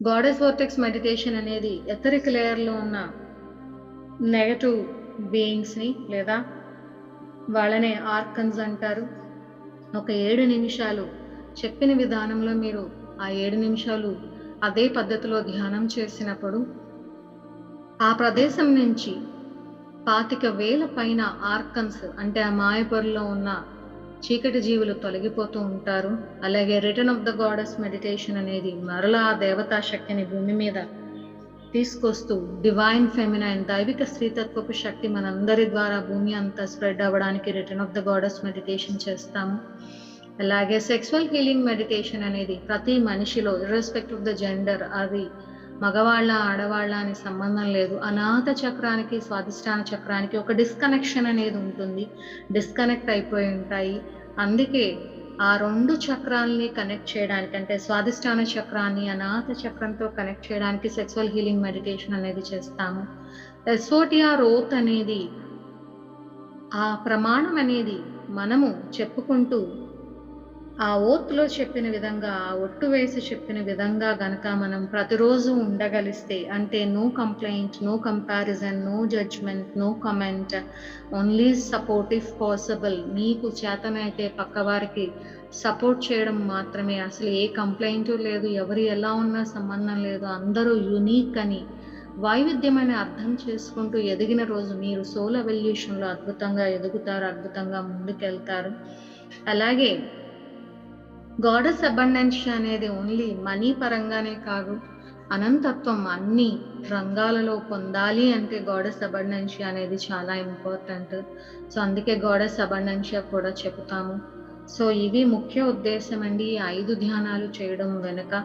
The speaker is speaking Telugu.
గాడెస్ వర్టెక్స్ మెడిటేషన్ అనేది ఎథరిక్ లేయర్లో ఉన్న నెగటివ్ బీయింగ్స్ని లేదా వాళ్ళనే ఆర్కన్స్ అంటారు. ఒక ఏడు నిమిషాలు చెప్పిన విధానంలో మీరు ఆ ఏడు నిమిషాలు అదే పద్ధతిలో ధ్యానం చేసినప్పుడు ఆ ప్రదేశం నుంచి పాతిక వేల పైన ఆర్కన్స్ అంటే ఆ మాయపొరలో ఉన్న చీకటి జీవులు తొలగిపోతూ ఉంటారు. అలాగే return of the goddess meditation అనేది మరలా ఆ దేవతా శక్తిని భూమి మీద తీసుకొస్తూ డివైన్ ఫెమినైన్ దైవిక స్త్రీతత్వపు శక్తి మనందరి ద్వారా భూమి అంతా స్ప్రెడ్ అవ్వడానికి return of the goddess meditation చేస్తాము. అలాగే సెక్సువల్ హీలింగ్ మెడిటేషన్ అనేది ప్రతి మనిషిలో ఇర్రెస్పెక్ట్ ఆఫ్ ద జెండర్ అది మగవాళ్ళ ఆడవాళ్ళ అని సంబంధం లేదు. అనాథ చక్రానికి స్వాధిష్టాన చక్రానికి ఒక డిస్కనెక్షన్ అనేది ఉంటుంది. డిస్కనెక్ట్ అయిపోయి ఉంటాయి. అందుకే ఆ రెండు చక్రాల్ని కనెక్ట్ చేయడానికి అంటే స్వాధిష్టాన చక్రాన్ని అనాథ చక్రంతో కనెక్ట్ చేయడానికి సెక్సువల్ హీలింగ్ మెడిటేషన్ అనేది చేస్తాము. ఎస్ఓటిఆర్ ఓత్ అనేది ఆ ప్రమాణం అనేది మనము చెప్పుకుంటూ ఆ ఓత్లో చెప్పిన విధంగా ఆ ఒట్టు వేసి చెప్పిన విధంగా గనక మనం ప్రతిరోజు ఉండగలిస్తే అంటే no complaint no comparison no judgement no comment only supportive possible మీకు చేతనైతే పక్కవారికి సపోర్ట్ చేయడం మాత్రమే. అసలు ఏ కంప్లైంట్ లేదు ఎవరు ఎలా ఉన్నా సంబంధం లేదు అందరూ యూనిక్ అని వైవిధ్యమైన అర్థం చేసుకుంటూ ఎదిగిన రోజు మీరు సోల్ ఎవల్యూషన్లో అద్భుతంగా ఎదుగుతారు అద్భుతంగా ముందుకెళ్తారు. అలాగే గాడెస్ అబండెన్స్ అనేది ఓన్లీ మనీ పరంగానే కాదు. అనంతత్వం అన్ని రంగాలలో పొందాలి అంటే గాడెస్ అబండెన్షియా అనేది చాలా ఇంపార్టెంట్ సో అందుకే గాడెస్ అబండెన్షియా కూడా చెబుతాము. సో ఇవి ముఖ్య ఉద్దేశం అండి. ఐదు ధ్యానాలు చేయడం వెనుక